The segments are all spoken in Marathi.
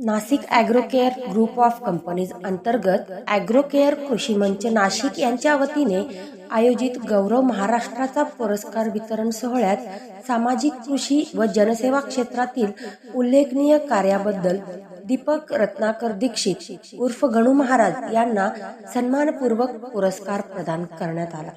Nashik Agrocare group of companies अंतर्गत ॲग्रोकेअर कृषी मंच नाशिक यांच्या वतीने आयोजित गौरव महाराष्ट्राचा पुरस्कार वितरण सोहळ्यात सामाजिक कृषी व जनसेवा क्षेत्रातील उल्लेखनीय कार्याबद्दल दीपक रत्नाकर दीक्षित उर्फ गणू महाराज यांना सन्मानपूर्वक पुरस्कार प्रदान करण्यात आला.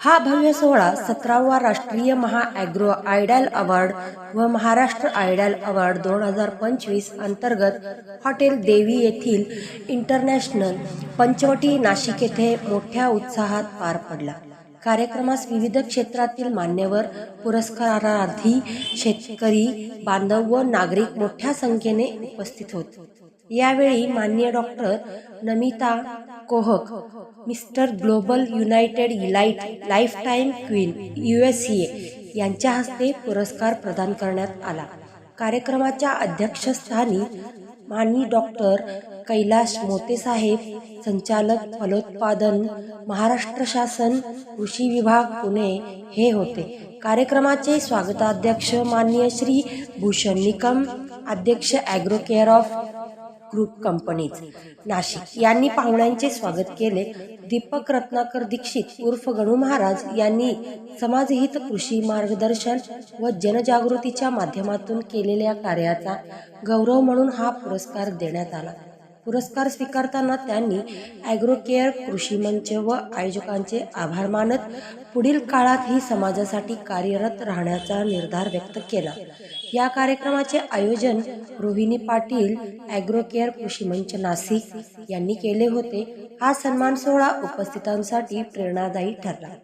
हा भव्य सोहळा सतरावा राष्ट्रीय महा ॲग्रो आयडॅल अवॉर्ड व महाराष्ट्र आयडॅल अवॉर्ड दोन हजार पंचवीस अंतर्गत हॉटेल देवी येथील इंटरनॅशनल पंचवटी नाशिक येथे मोठ्या उत्साहात पार पडला. कार्यक्रमास विविध क्षेत्रातील मान्यवर पुरस्कारार्थी शेतकरी बांधव व नागरिक मोठ्या संख्येने उपस्थित होते. यावेळी मान्य doctor Namita Kohak mister global united elite life time queen U S A यांच्या हस्ते पुरस्कार प्रदान करण्यात आला. कार्यक्रमाच्या अध्यक्षस्थानी माननीय डॉक्टर कैलाश मोतेसाहेब संचालक फलोत्पादन महाराष्ट्र शासन कृषी विभाग पुणे हे होते. कार्यक्रमाचे स्वागताध्यक्ष माननीय श्री भूषण निकम अध्यक्ष agro care of group companies. Nashik यांनी पाहुण्यांचे स्वागत केले. दीपक रत्नाकर दीक्षित उर्फ गणू महाराज यांनी समाजहित कृषी मार्गदर्शन व जनजागृतीच्या माध्यमातून केलेल्या कार्याचा गौरव म्हणून हा पुरस्कार देण्यात आला. पुरस्कार स्वीकारताना त्यांनी ॲग्रोकेअर कृषी मंच व आयोजकांचे आभार मानत पुढील काळातही समाजासाठी कार्यरत राहण्याचा निर्धार व्यक्त केला. या कार्यक्रमाचे आयोजन रोहिणी पाटील ॲग्रोकेअर कृषी मंच नाशिक यांनी केले होते. हा सन्मान सोहळा उपस्थितांसाठी प्रेरणादायी ठरला.